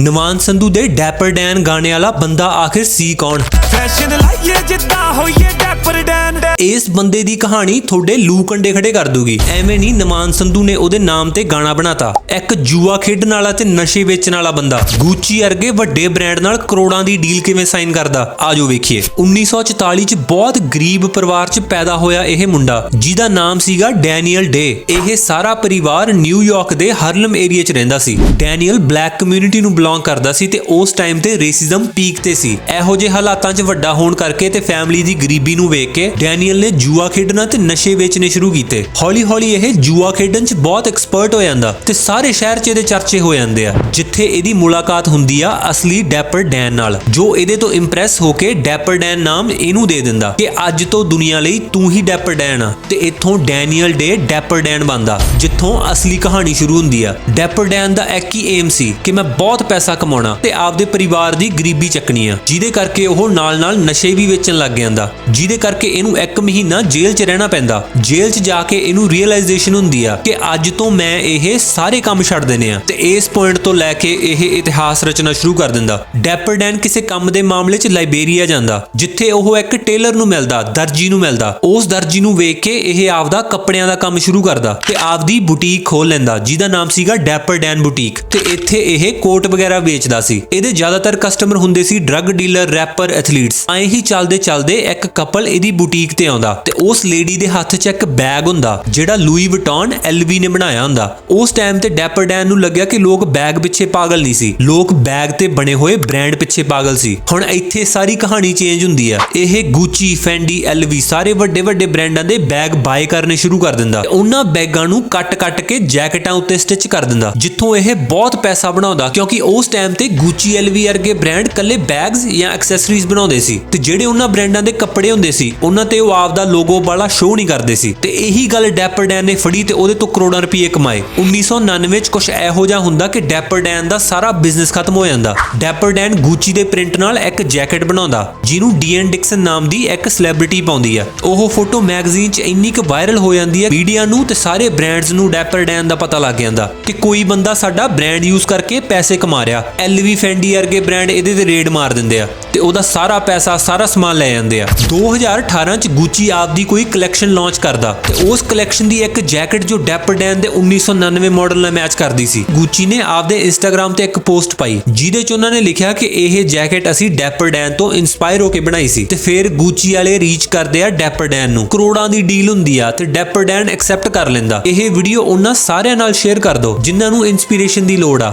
ਨਵਾਨ ਸੰਧੂ ਦੇ diaper Dan ਗਾਣੇ ਵਾਲਾ ਬੰਦਾ ਆਖਿਰ ਸੀ ਕੌਣ? ਫੈਸ਼ਨ ਲਾਈਏ ਜਿੱਦਾਂ ਹੋਈਏ ਡੈਪਰ ਡੈਨ। ਇਸ ਬੰਦੇ ਦੀ ਕਹਾਣੀ ਤੁਹਾਡੇ ਲੂ ਕੰਡੇ ਖੜੇ ਕਰ ਦੂਗੀ। ਐਵੇਂ ਨਹੀਂ ਨਮਾਨ ਸੰਧੂ ਨੇ ਉਹਦੇ ਨਾਮ ਤੇ ਗਾਣਾ ਬਣਾਤਾ। ਇੱਕ ਜੂਆ ਖੇਡਣ ਵਾਲਾ ਤੇ ਨਸ਼ੇ ਵੇਚਣ ਵਾਲਾ ਬੰਦਾ। ਗੂਚੀ ਵਰਗੇ ਵੱਡੇ ਬ੍ਰਾਂਡ ਨਾਲ ਕਰੋੜਾਂ ਦੀ ਡੀਲ ਕਿਵੇਂ ਸਾਈਨ ਕਰਦਾ? ਆਜੋ ਵੇਖੀਏ। 1944 ਚ ਬਹੁਤ ਗਰੀਬ ਪਰਿਵਾਰ ਚ ਪੈਦਾ ਹੋਇਆ ਇਹ ਮੁੰਡਾ, ਜਿਹਦਾ ਨਾਮ ਸੀਗਾ ਡੈਨੀਅਲ ਡੇ ਇਹ ਸਾਰਾ ਪਰਿਵਾਰ ਨਿਊਯਾਰਕ ਦੇ ਹਰਲਮ ਏਰੀਆ ਚ ਰਹਿੰਦਾ ਸੀ। ਡੈਨੀਅਲ ਬਲੈਕ ਕਮਿਊਨਿਟੀ ਨੂੰ ਬਿਲੋਂਗ ਕਰਦਾ ਸੀ ਤੇ ਉਸ ਟਾਈਮ ਤੇ ਰੇਸਿਜ਼ਮ ਪੀਕ ਤੇ ਸੀ। ਇਹੋ ਜਿਹੇ ਹਾਲਾਤਾਂ 'ਚ ਵੱਡਾ ਹੋਣ ਕਰਕੇ ਤੇ ਫੈਮਿਲੀ ਦੀ ਗਰੀਬੀ ਨੂੰ ਵੇਖ ਕੇ ਡੈਨੀਅਲ ਨੇ ਜੂਆ ਖੇਡਣਾ ਤੇ ਨਸ਼ੇ ਵੇਚਣੇ ਸ਼ੁਰੂ ਕੀਤੇ। ਹੌਲੀ-ਹੌਲੀ ਇਹ ਜੂਆ ਖੇਡਣ 'ਚ ਬਹੁਤ ਐਕਸਪਰਟ ਹੋ ਜਾਂਦਾ ਤੇ ਸਾਰੇ ਸ਼ਹਿਰ 'ਚ ਇਹਦੇ ਚਰਚੇ ਹੋ ਜਾਂਦੇ ਆ। ਜਿੱਥੇ ਇਹਦੀ ਮੁਲਾਕਾਤ ਹੁੰਦੀ ਆ ਅਸਲੀ ਡੈਪਰ ਡੈਨ ਨਾਲ, ਜੋ ਇਹਦੇ ਤੋਂ ਇੰਪ੍ਰੈਸ ਹੋ ਕੇ ਡੈਪਰ ਡੈਨ ਨਾਮ ਇਹਨੂੰ ਦੇ ਦਿੰਦਾ ਕਿ ਅੱਜ ਤੋਂ ਦੁਨੀਆ ਲਈ ਤੂੰ ਹੀ ਡੈਪਰ ਡੈਨ ਆ ਤੇ ਇੱਥੋਂ ਡੈਨੀਅਲ ਡੇ ਡੈਪਰ ਡੈਨ ਬਣਦਾ, ਜਿੱਥੋਂ ਅਸਲੀ ਕਹਾਣੀ ਸ਼ੁਰੂ ਹੁੰਦੀ ਆ। ਡੈਪਰ ਡੈਨ ਦਾ ਇੱਕ ਹੀ ਏਮ ਸੀ ਕਿ ਮੈਂ ਬਹੁਤ ਪੈਸਾ ਕਮਾਉਣਾ ਤੇ ਆਪਦੇ ਪਰਿਵਾਰ ਦੀ ਗਰੀਬੀ ਚੱਕਣੀ ਆ, ਜਿਹਦੇ ਕਰਕੇ ਉਹ ਨਾਲ-ਨਾਲ ਨਸ਼ੇ ਵੀ ਵੇਚਣ ਲੱਗ ਜਾਂਦਾ। ਜਿਹਦੇ ਕਰਕੇ ਇਹਨੂੰ ਇੱਕ ਮਹੀਨਾ ਜੇਲ੍ਹ 'ਚ ਰਹਿਣਾ ਪੈਂਦਾ। ਜੇਲ੍ਹ 'ਚ ਜਾ ਕੇ ਇਹਨੂੰ ਰੀਅਲਾਈਜੇਸ਼ਨ ਹੁੰਦੀ ਆ ਕਿ ਅੱਜ ਤੋਂ ਮੈਂ ਇਹ ਸਾਰੇ ਕੰਮ ਛੱਡ ਦੇਣੇ ਆ। ਤੇ ਇਸ ਪੁਆਇੰਟ ਤੋਂ ਲੈ ਕੇ ਇਹ ਇਤਿਹਾਸ ਰਚਨਾ ਸ਼ੁਰੂ ਕਰ ਦਿੰਦਾ। ਡੈਪਰ ਕਿਸੇ ਕੰਮ ਦੇ ਮਾਮਲੇ 'ਚ ਲਾਇਬੇਰੀਆ ਜਾਂਦਾ, ਜਿੱਥੇ ਉਹ ਇੱਕ ਟੇਲਰ ਨੂੰ ਮਿਲਦਾ, ਦਰਜੀ ਨੂੰ ਮਿਲਦਾ। ਉਸ ਦਰਜੀ ਨੂੰ ਵੇਖ ਕੇ ਇਹ ਆਪਦਾ ਕੱਪੜਿਆਂ ਦਾ ਕੰਮ ਸ਼ੁਰੂ ਕਰਦਾ ਤੇ ਆਪਦੀ ਬੁਟੀਕ ਖੋਲ ਲੈਂਦਾ, ਜਿਹਦਾ ਨਾਮ ਸੀਗਾ ਡੈਪਰਡੈਨ ਬੁਟੀਕ ਤੇ ਇੱਥੇ ਇਹ ਕੋਟ ਵਗੈਰਾ ਵੇਚਦਾ ਸੀ। ਇਹਦੇ ਜ਼ਿਆਦਾਤਰ ਕਸਟਮਰ ਹੁੰਦੇ ਸੀ ਡਰੱਗ ਡੀਲਰ ਰੈਪਰ ਐਥਲੀਟਸ ਐਂ ਹੀ ਚੱਲਦੇ ਚੱਲਦੇ ਇੱਕ ਕਪਲ ਇਹਦੀ ਬੁਟੀਕ ਤੇ ਆਉਂਦਾ ਤੇ ਉਸ ਲੇਡੀ ਦੇ ਹੱਥ 'ਚ ਇੱਕ ਬੈਗ ਹੁੰਦਾ, ਜਿਹੜਾ ਲੂਈ ਵਟੌਨ ਐਲਵੀ ਨੇ ਬਣਾਇਆ ਹੁੰਦਾ। ਉਸ ਟਾਈਮ ਤੇ ਡੈਪਰ ਡੈਨ ਨੂੰ ਲੱਗਿਆ ਕਿ ਲੋਕ ਬੈਗ ਪਿੱਛੇ ਪਾਗਲ ਨਹੀਂ ਸੀ। ਲੋਕ ਬੈਗ ਤੇ ਬਣੇ ਹੋਏ ਬ੍ਰਾਂਡ ਪਿੱਛੇ ਪਾਗਲ ਸੀ। ਹੁਣ ਇੱਥੇ ਸਾਰੀ ਕਹਾਣੀ ਚੇਂਜ ਹੁੰਦੀ ਆ। ਇਹ ਗੁੱਚੀ ਫੈਂਡੀ ਐਲਵੀ ਸਾਰੇ ਵੱਡੇ ਵੱਡੇ ਬ੍ਰਾਂਡਾਂ ਦੇ ਬੈਗ ਬਾਏ ਕਰਨੇ ਸ਼ੁਰੂ ਕਰ ਦਿੰਦਾ। ਉਹਨਾਂ ਬੈਗਾਂ ਨੂੰ ਕੱਟ-ਕੱਟ ਕੇ ਜੈਕਟਾਂ ਉੱਤੇ ਸਟਿਚ ਕਰ ਦਿੰਦਾ, ਜਿੱਥੋਂ ਇਹ ਬਹੁਤ ਪੈਸਾ ਬਣਾਉਂਦਾ, ਕਿਉਂਕਿ ਉਸ ਟਾਈਮ ਤੇ ਗੁੱਚੀ ਐਲਵੀ ਵਰਗੇ ਬ੍ਰਾਂਡ ਕੱਲੇ ਬੈਗਸ ਜਾਂ ਐਕਸੈਸਰੀਜ਼ ਬਣਾਉਂਦੇ ਸੀ। ਤੇ ਜਿਹੜੇ ਉਹਨਾਂ ਬ੍ਰਾਂਡਾਂ ਦੇ ਕੱਪੜੇ ਹੁੰਦੇ ਸੀ, ਉਹਨਾਂ ਤੇ ਉਹ ਆਪਦਾ ਲੋਗੋ ਵਾਲਾ ਸ਼ੋਅ ਨਹੀਂ ਕਰਦੇ ਸੀ। ਤੇ ਇਹੀ ਗੱਲ ਡੈਪਰ ਡੈਨ ਨੇ ਫੜੀ ਤੇ ਉਹਦੇ ਤੋਂ ਕਰੋੜਾਂ ਰੁਪਏ ਕਮਾਏ। 1999 ਵਿੱਚ ਕੁਝ ਇਹੋ ਜਿਹਾ ਹੁੰਦਾ ਕਿ ਡੈਪਰ ਡੈਨ ਦਾ ਸਾਰਾ ਬਿਜ਼ਨਸ ਖਤਮ ਹੋ ਜਾਂਦਾ। ਡੈਪਰ ਡੈਨ ਗੁੱਚੀ ਦੇ ਪ੍ਰਿੰਟ ਨਾਲ ਇੱਕ ਜੈਕਟ ਬਣਾਉਂਦਾ, ਜਿਹਨੂੰ ਡੀਐਨ ਡਿਕਸਨ ਨਾਮ ਦੀ ਇੱਕ ਸੈਲੀਬ੍ਰਿਟੀ ਪਾਉਂਦੀ ਆ। ਉਹ ਫੋਟੋ ਮੈਗਜ਼ੀਨ 'ਚ ਇੰਨੀ ਕੁ ਵਾਇਰਲ ਹੋ ਜਾਂਦੀ ਹੈ ਮੀਡੀਆ ਨੂੰ ਤੇ ਸਾਰੇ ਬ੍ਰਾਂਡਸ ਨੂੰ ਡੈਪਰ ਡੈਨ ਦਾ ਪਤਾ ਲੱਗ ਜਾਂਦਾ। ਕਿ ਕੋਈ ਬੰਦਾ ਸਾਡਾ ਬ੍ਰਾਂਡ ਯੂਜ਼ ਕਰਕੇ ਪੈਸੇ ਕਮਾ ਰਿਹਾ। ਐਲਵੀ ਫੈਂਡੀ ਵਰਗੇ ਬ੍ਰਾਂਡ ਇਹਦੇ ਤੇ ਰੇਡ ਮਾਰ ਦਿੰਦੇ ਆ। ਤੇ ਉਹਦਾ ਸਾਰਾ ਪੈਸਾ, ਸਾਰਾ ਸਮਾਨ ਲੈ ਜਾਂਦੇ ਆ। 2018 ਚ ਗੁੱਚੀ ਆਪਦੀ ਕੋਈ ਕਲੈਕਸ਼ਨ ਲਾਂਚ ਕਰਦਾ ਤੇ ਉਸ ਕਲੈਕਸ਼ਨ ਦੀ ਇੱਕ ਜੈਕਟ ਜੋ ਡੈਪਰ ਦੇ 1999 ਮਾਡਲ ਨਾਲ ਮੈਚ ਕਰਦੀ ਸੀ। ਗੁੱਚੀ ਨੇ ਆਪਦੇ ਇੰਸਟਾਗ੍ਰam ਤੇ ਇੱਕ ਪੋਸਟ ਪਾਈ, ਜਿਹਦੇ ਚ ਉਹਨਾਂ ਨੇ ਲਿਖਿਆ ਕਿ ਇਹ ਜੈਕਟ ਅਸੀਂ ਡੈਪਰਡੈਨ ਤੋਂ ਇਨਸਪਾਇਰ ਹੋ ਕੇ ਬਣਾਈ ਸੀ ਤੇ ਫਿਰ ਗੁੱਚੀ ਵਾਲੇ ਰੀਚ ਕਰਦੇ ਆ ਡੈਪਰਡੈਨ ਨੂੰ। ਕਰੋੜਾਂ ਦੀ ਡੀਲ ਹੁੰਦੀ ਆ ਤੇ ਡੈਪਰ ਐਕਸੈਪਟ ਕਰ ਲੈਂਦਾ। ਇਹ ਵੀਡੀਓ ਉਹਨਾਂ ਸਾਰਿਆਂ ਨਾਲ ਸ਼ੇਅਰ ਕਰ ਦਿਓ ਜਿਨ੍ਹਾਂ ਨੂੰ ਇਨਸਪੀਰੇਸ਼ਨ ਦੀ ਲੋੜ ਆ।